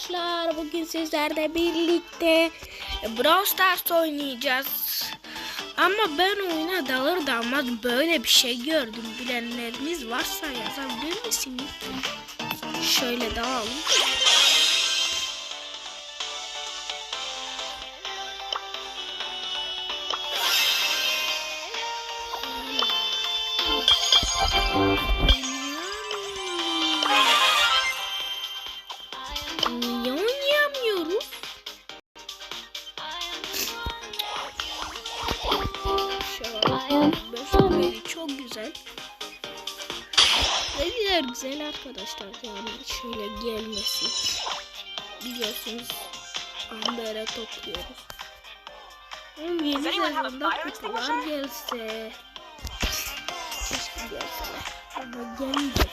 arkadaşlar bugün sizlerle birlikte Brawl Stars oynayacağız. Ama ben oyuna dalır dalmaz böyle bir şey gördüm. Bilenleriniz varsa yazabilir misiniz? Şöyle dalalım. 15 çok güzel. Ne kadar güzel arkadaşlar yani şöyle gelmesi. Biliyorsunuz Amber'e topluyoruz. 17 sezonda kutular gelse. Keşke gelseler. Ama gelmeyecek.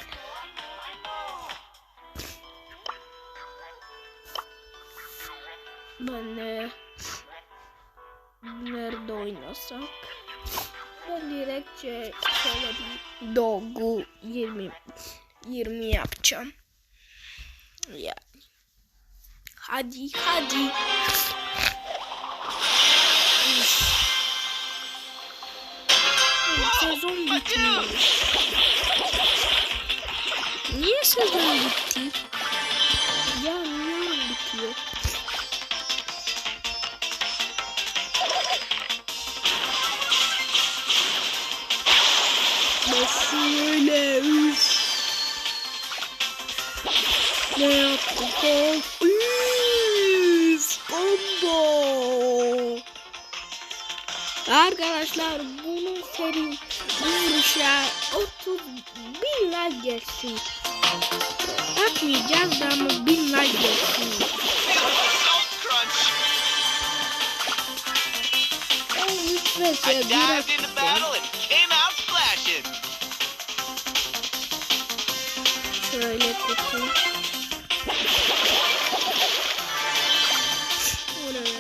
Ben de... Nerede oynasak? Ben direktçe şöyle bir dogu 20 20 yapacağım. Yani. Hadi hadi. Sezon bitmiyor. Niye sezon bitti? Nasıl öyle üf. Ne yaptık o? Üf. Combo. Arkadaşlar bunun seri vuruşa 30 bin like gelsin. Atmayacağız da ama bin like gelsin. I sevgi dived into battle and Şöyle. Oraya.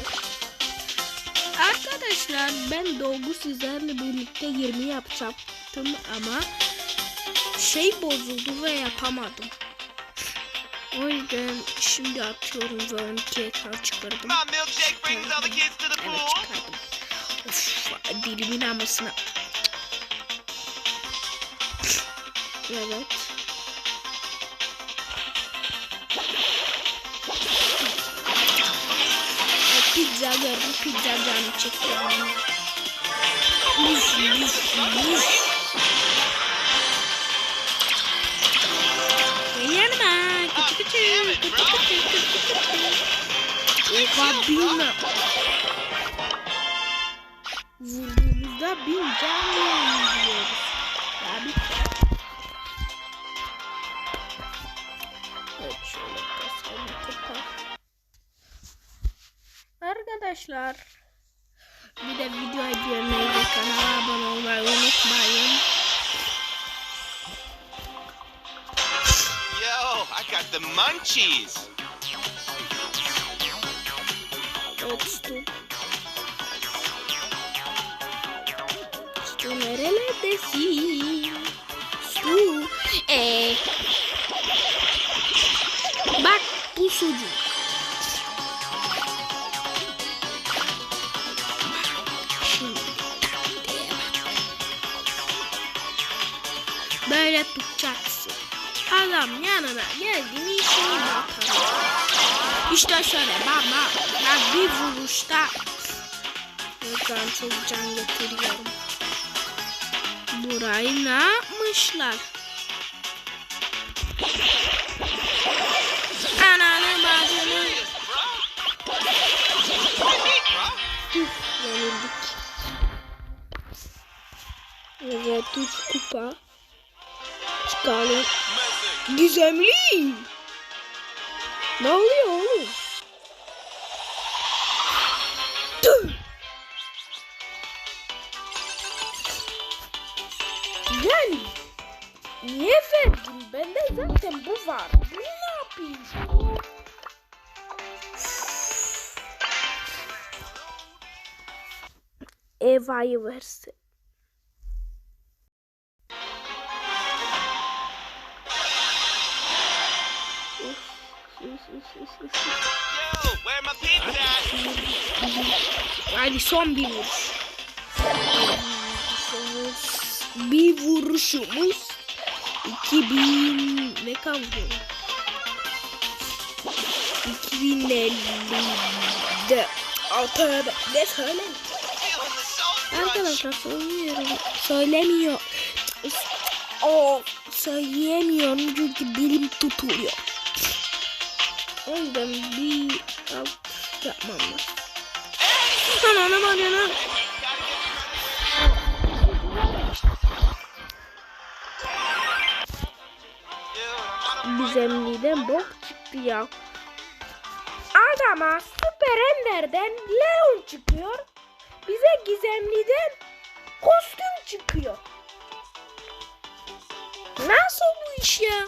Arkadaşlar ben dolgu sizlerle birlikte 20 yapacaktım ama şey bozuldu ve yapamadım. O yüzden şimdi atıyorum 12 ekran çıkardım. The Evet çıkardım. Of dilimin amasına. Evet. Pizza gördüm. Pizza canım çekti. Uf, uf, uf. Gel yanıma. Küçük küçük. Küçük küçük. Küçük küçük. Oha bilmem. Vurduğumuzda bin can yiyoruz. Ya bir Arkadaşlar bir de video izlemeyi ve kanala abone olmayı unutmayın. Yo, I got the munchies. Stu. Stu nerelerdesin? Stu. Ee, bak bu sucuk. Böyle tutacaksın. Adam yanına geldi mi işini. İşte şöyle baba. Ben bir vuruşta Buradan çok can getiriyorum. Burayı ne yapmışlar? Ananı bacını. Yenildik. Evet, üç kupa. Çıkalım. Gizemli. Ne oluyor oğlum? Tüh! Yani niye verdin? Bende zaten bu var. Bunu ne yapayım? Eva'yı versin. Hadi son bir vuruş. Bir vuruşumuz 2000 ne kaldı? 2050'de altı ne söyle? Arkadaşlar söylüyorum. Söylemiyor. O söyleyemiyorum çünkü dilim tutuluyor. O yüzden bir alt yapmam lazım. Ananı ananı. Dude, I'm on a Gizemliden bok çıktı ya. Adama Süper Ender'den Leon çıkıyor. Bize Gizemli'den kostüm çıkıyor. Nasıl bu iş ya?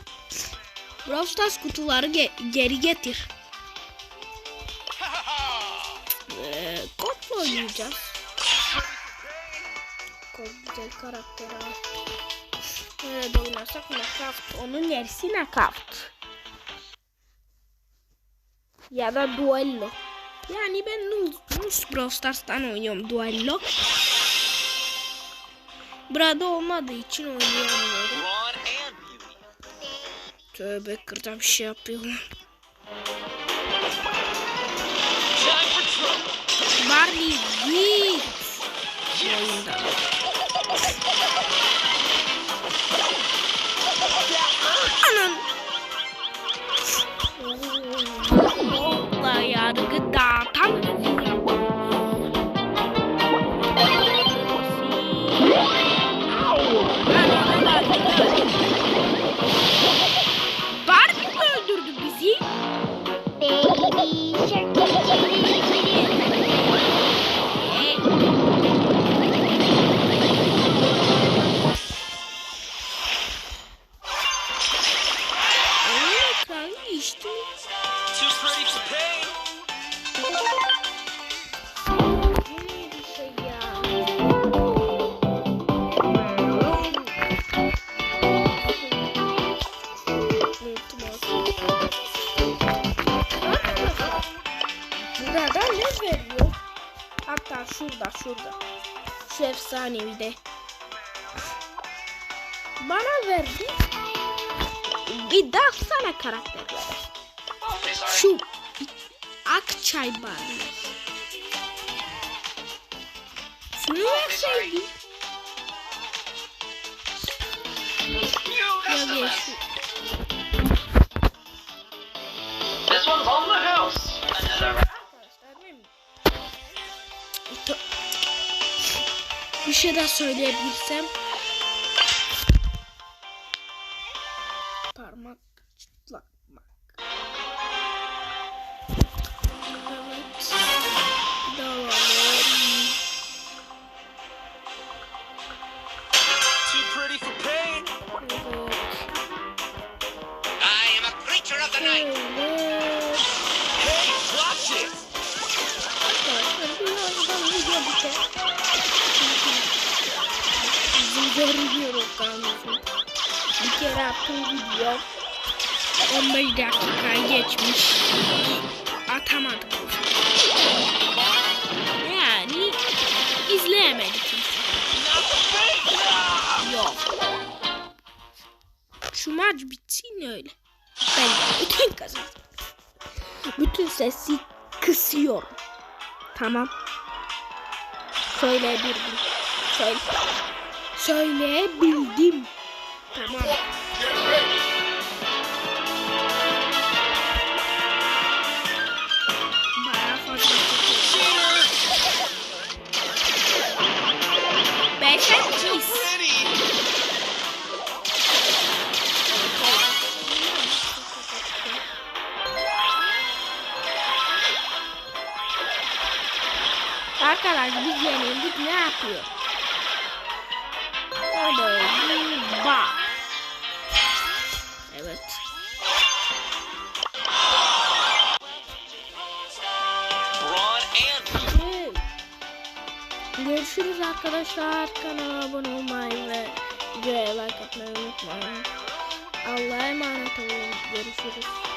Brawl Stars kutuları ge- geri getir. Ee, kodla oynayacağız. Kod güzel karakter al. Nerede oynarsak Minecraft. Onun yerisi Minecraft. Ya da Duello. Yani ben Nus Brawl Stars'tan oynuyorum Duello. Burada olmadığı için oynayamıyorum. Tövbe kırda bir şey for trouble. Barley git. Oyunda. Burada ne veriyor? Hatta şurada şurada. Şu efsanevi de. Bana verdi. Bir daha sana karakterler. Şu Akçay bari. Şunu verseydi. Ya geç. This one's on the house. Arkadaşlar benim- To- Bir şey daha söyleyebilirsem. much. Attığım video 15 dakika geçmiş. Atamadım. Yani izleyemedi kimse. Yok. Şu maç bitsin öyle. Ben bütün kazandım. Bütün sesi kısıyorum. Tamam. Söyleyebildim. Söyle. Söyleyebildim. Tamam. Arkadaşlar biz yenildik ne yapıyor? Hadi bir bak. Evet. Beauty. Görüşürüz arkadaşlar. Kanala abone olmayı ve videoya like atmayı unutmayın. Allah'a emanet olun. Görüşürüz.